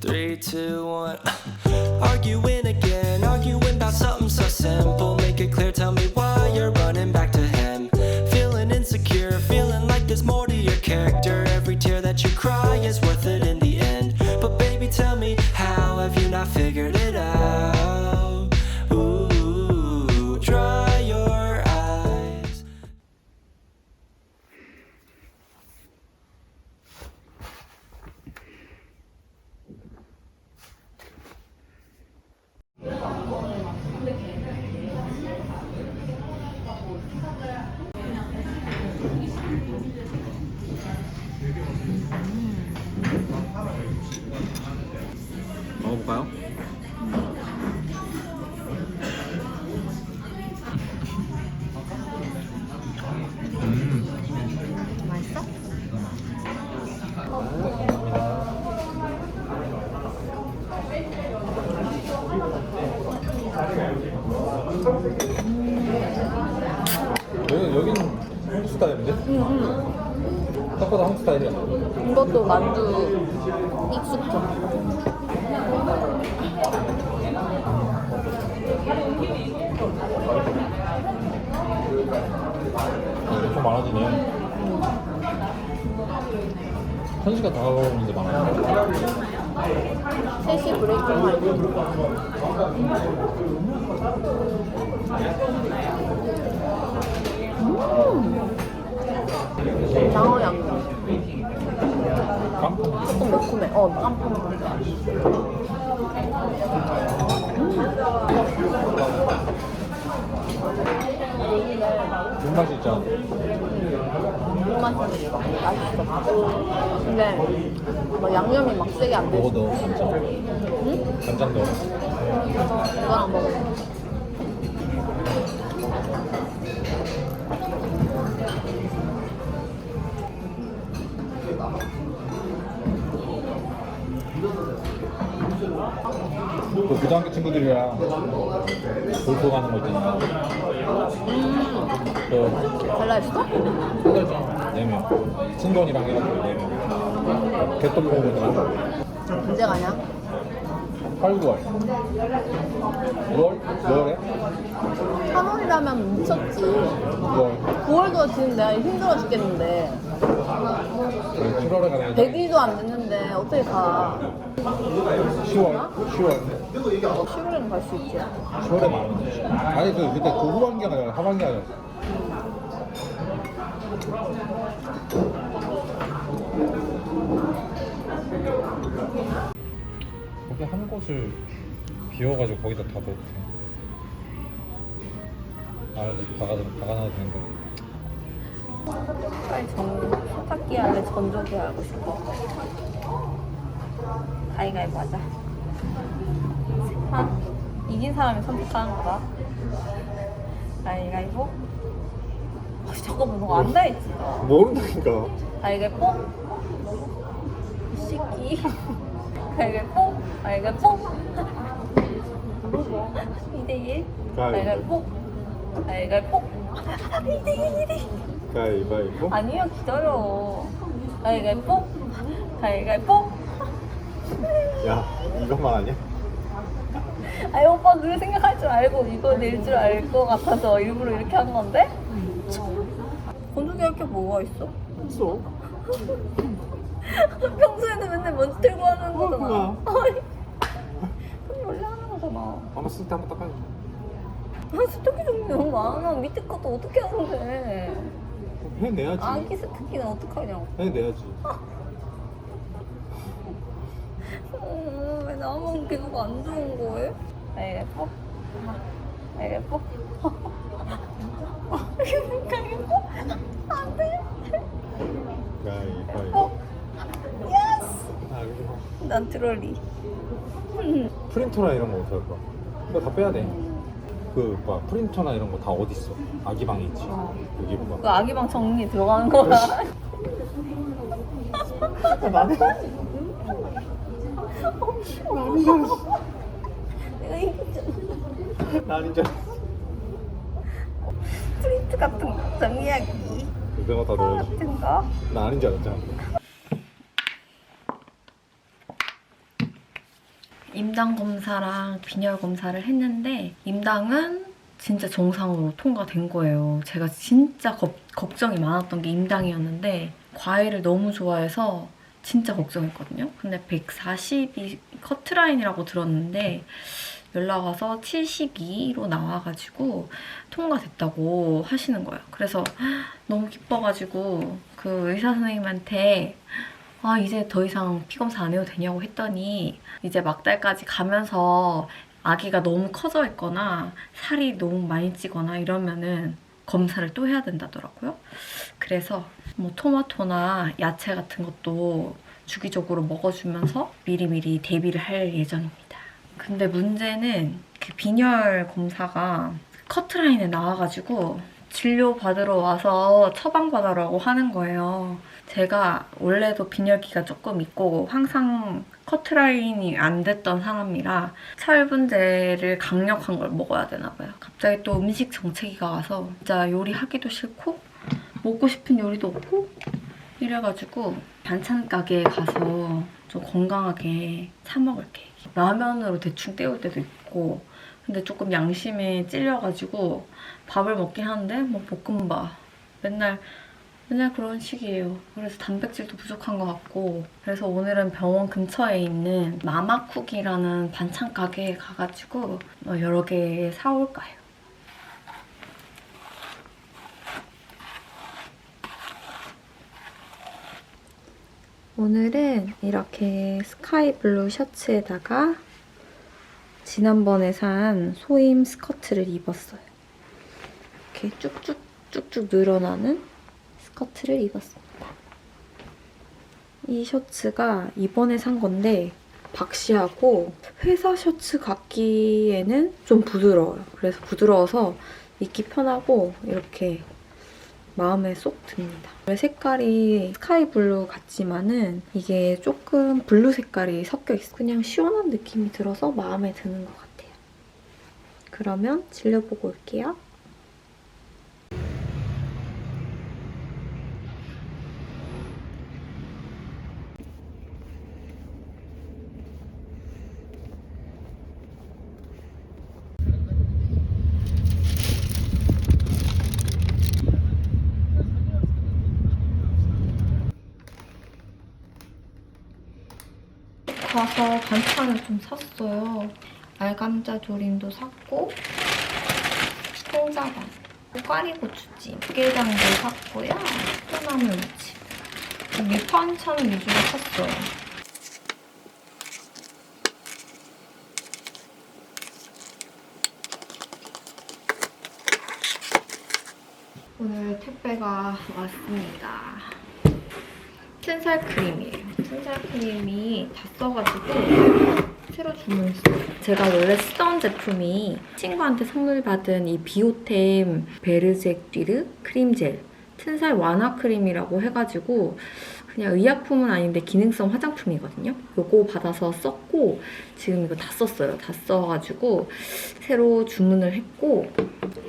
Three, two, one. Arguing again, arguing about something so simple. Make it clear, tell me why you're running back to him. Feeling insecure, feeling like there's more to your character. Every tear that you cry is worth it in the end. But baby, tell me, how have you not figured 먹어볼까요? 음, 맛있어? 여기, 여기는 한국 스타일인데? 응 응. 딱 봐도 한국 스타일이야. 이것도 만두 익숙해. 엄청 많아지네. 현시가 다가오는데 많아. 3시 브레이크 말고. 음. 장어 양념. 깜짝 조금 매콤해. 어, 깜짝 눈 맛이 있잖아. 맛있어. 맛있어. 근데 막 양념이 막 세게 안 돼. 먹어 넣어, 간장. 응? 간장 넣어. 이거랑 먹어. 그 고등학교 친구들이랑 골프 가는 거 있잖아. 음. 그, 달라했어? 한달전 4명. 친구이랑 해가지고 4명. 개떡 먹으면 언제 가냐? 8, 9월. 9월? 9월에? 3월이라면 미쳤지. 9월. 9월도 지금 내가 힘들어 죽겠는데. 7월에 가는 거 100일도 안 됐는데 어떻게 가? 10월. 10월. 10월에는 갈 수 있지. 10월에 많은 거지. 아니, 그, 그때 그 후반기가 아니라 하반기가 아니라. 거기 한 곳을 비워가지고 거기다 다 넣어도 돼. 아, 박아도, 박아놔도 되는 거. 빨리 전, 세탁기 할래? 건조기 하고 싶어. 가위가위보 하자. 아, 이긴 사람이 선택하는 거다. 가위가위보? 아, 잠깐만, 너 안다 했지? 너. 모른다니까. 가위가위보? 이 새끼. 가위가위보? 가위가위보? 2대1? 가위가위보? 가위가위보? 2대1, 2대1. 가위바위보. 아니요 기다려 가위가위보 가위가위보 야, 이것만 아니야? 아니 오빠 그렇게 생각할 줄 알고 이거 낼 줄 알 것 같아서 일부러 이렇게 한 건데 건조기 할게 뭐가 있어? 없어. 평소에는 맨날 먼지 들고 하는 거잖아 그렇구나. 아니 그럼 원래 하는 거잖아 아마 쓸 때 한번 닦아야지. 아 스토키 종류 너무 많아 밑에 것도 어떻게 하는데 해내야지. 아기 스토키는 어떡하냐고 해내야지. 어, 계속 안 좋은 거예요? 알겠어? 알겠어? 알겠어? 안 돼? 가위바위보. 어? 예스! 아, 그리고 난 트롤리. 프린터나 이런 거 어떻게 할 거야? 이거 다 빼야 돼. 그, 뭐야, 프린터나 이런 거 다 어디 있어? 아기 방에 있지. 여기 그 봐. 아기방 정리 들어가는 거야. 나는 내가 이겼잖아. 나는 줄 프린트 같은 거, 정리하기 그거 다 넣어야지. 같은 거. 나 아닌 줄 알았잖아. 임당 검사랑 빈혈 검사를 했는데 임당은 진짜 정상으로 통과된 거예요. 제가 진짜 겁- 걱정이 많았던 게 임당이었는데 과일을 너무 좋아해서 진짜 걱정했거든요. 근데 140이 커트라인이라고 들었는데 연락 와서 72로 나와가지고 통과됐다고 하시는 거예요. 그래서 너무 기뻐가지고 그 의사 선생님한테 아 이제 더 이상 피 검사 안 해도 되냐고 했더니 이제 막달까지 가면서 아기가 너무 커져 있거나 살이 너무 많이 찌거나 이러면은 검사를 또 해야 된다더라고요. 그래서 뭐 토마토나 야채 같은 것도 주기적으로 먹어주면서 미리미리 대비를 할 예정입니다. 근데 문제는 그 빈혈 검사가 커트라인에 나와가지고 진료 받으러 와서 처방받으라고 하는 거예요. 제가 원래도 빈혈기가 조금 있고 항상 커트라인이 안 됐던 사람이라 철분제를 강력한 걸 먹어야 되나 봐요. 갑자기 또 음식 정체기가 와서 진짜 요리하기도 싫고 먹고 싶은 요리도 없고 이래가지고 반찬 가게에 가서 좀 건강하게 사 먹을게. 라면으로 대충 때울 때도 있고 근데 조금 양심에 찔려가지고 밥을 먹긴 하는데 뭐 볶음밥 맨날 맨날 그런 식이에요. 그래서 단백질도 부족한 것 같고 그래서 오늘은 병원 근처에 있는 마마쿡이라는 반찬 가게에 가가지고 뭐 여러 개 사올까 해요. 오늘은 이렇게 스카이 블루 셔츠에다가 지난번에 산 소임 스커트를 입었어요. 이렇게 쭉쭉 쭉쭉 늘어나는 스커트를 입었습니다. 이 셔츠가 이번에 산 건데 박시하고 회사 셔츠 같기에는 좀 부드러워요. 그래서 부드러워서 입기 편하고 이렇게 마음에 쏙 듭니다. 색깔이 스카이 블루 같지만은 이게 조금 블루 색깔이 섞여 있어. 그냥 시원한 느낌이 들어서 마음에 드는 것 같아요. 그러면 질려보고 올게요. 가서 반찬을 좀 샀어요. 알감자 조림도 샀고 콩자반, 꽈리고추찜, 깨장도 샀고요. 소나물 무침. 밑반찬 위주로 샀어요. 오늘 택배가 왔습니다. 튼살 크림이에요. 크림이 다 써가지고 새로 주문했어요. 제가 원래 쓰던 제품이 친구한테 선물 받은 이 비오템 베르젝 듀르 크림젤 튼살 완화 크림이라고 해가지고 그냥 의약품은 아닌데 기능성 화장품이거든요. 요거 받아서 썼고 지금 이거 다 썼어요. 다 써가지고 새로 주문을 했고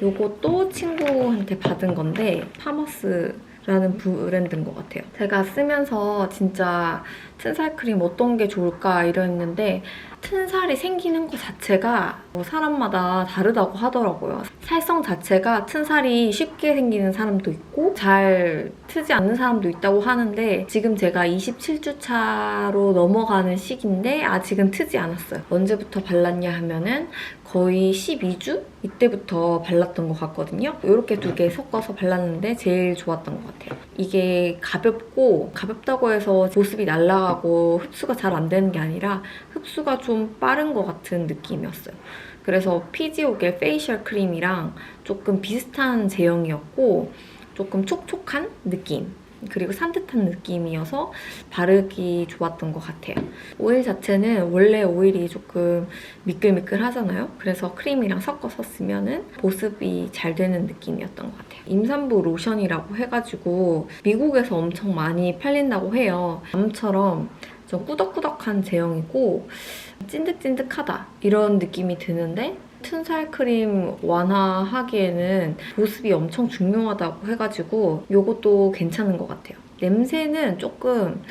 요것도 친구한테 받은 건데 파머스 라는 브랜드인 것 같아요. 제가 쓰면서 진짜 튼살 크림 어떤 게 좋을까 이랬는데 튼살이 생기는 것 자체가 뭐 사람마다 다르다고 하더라고요. 살성 자체가 튼 살이 쉽게 생기는 사람도 있고 잘 트지 않는 사람도 있다고 하는데 지금 제가 27주 차로 넘어가는 시기인데 아직은 트지 않았어요. 언제부터 발랐냐 하면은 거의 12주? 이때부터 발랐던 것 같거든요. 이렇게 두 개 섞어서 발랐는데 제일 좋았던 것 같아요. 이게 가볍고 가볍다고 해서 보습이 날아가고 흡수가 잘 안 되는 게 아니라 흡수가 좀 빠른 것 같은 느낌이었어요. 그래서 피지오겔 페이셜 크림이랑 조금 비슷한 제형이었고 조금 촉촉한 느낌 그리고 산뜻한 느낌이어서 바르기 좋았던 것 같아요. 오일 자체는 원래 오일이 조금 미끌미끌 하잖아요. 그래서 크림이랑 섞어서 쓰면은 보습이 잘 되는 느낌이었던 것 같아요. 임산부 로션이라고 해가지고 미국에서 엄청 많이 팔린다고 해요. 암처럼 좀 꾸덕꾸덕한 제형이고 찐득찐득하다 이런 느낌이 드는데 튼살 크림 완화하기에는 보습이 엄청 중요하다고 해가지고 이것도 괜찮은 것 같아요. 냄새는 조금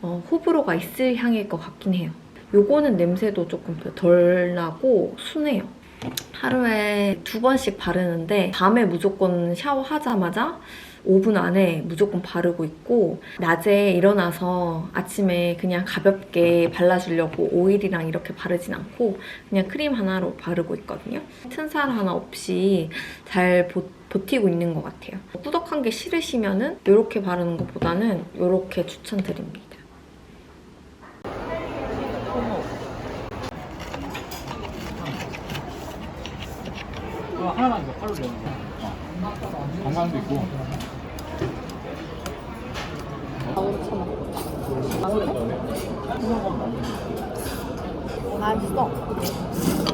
어, 호불호가 있을 향일 것 같긴 해요. 요거는 냄새도 조금 덜 나고 순해요. 하루에 두 번씩 바르는데 밤에 무조건 샤워하자마자 5분 안에 무조건 바르고 있고 낮에 일어나서 아침에 그냥 가볍게 발라주려고 오일이랑 이렇게 바르진 않고 그냥 크림 하나로 바르고 있거든요. 튼살 하나 없이 잘 보, 버티고 있는 것 같아요. 꾸덕한 게 싫으시면 은 이렇게 바르는 것보다는 이렇게 추천드립니다. 어, 하나만 더 칼로리 넣는 거. 어. 건강도 있고. 맛있어.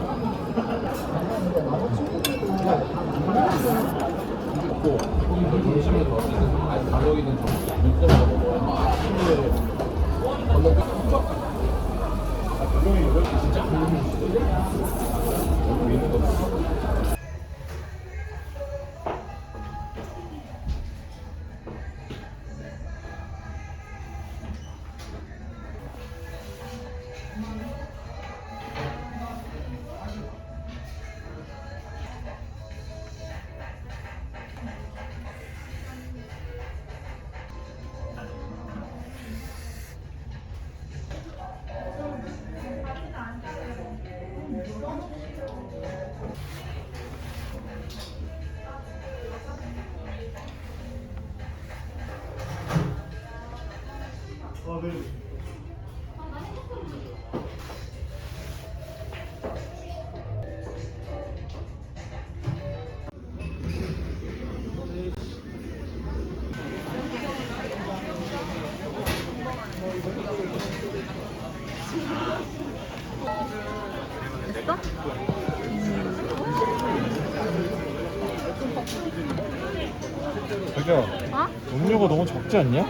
음료가 너무 적지 않냐?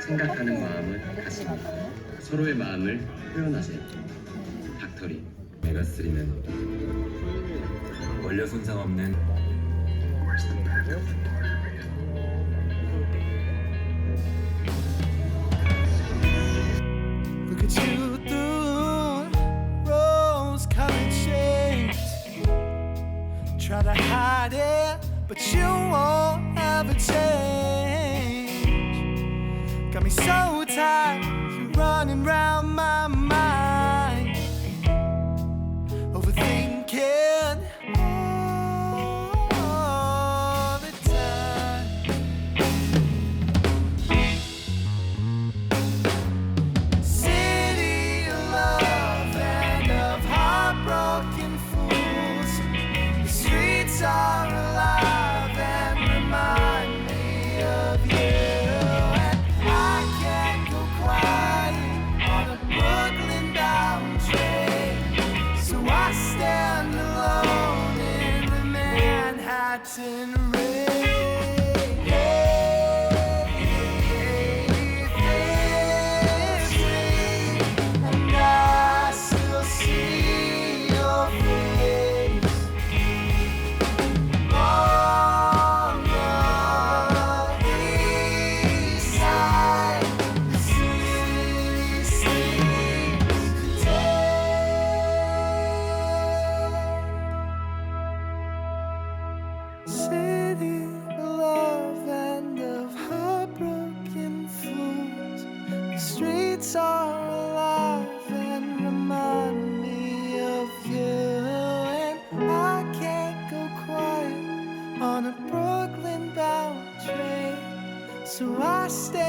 생각하는 마음은 같습니다. 서로의 마음을 표현하세요. 닥터리 메가3는 원료 손상 없는. Try to hide it, but you won't ever change. Got me so tired, you're running round my mind, stay.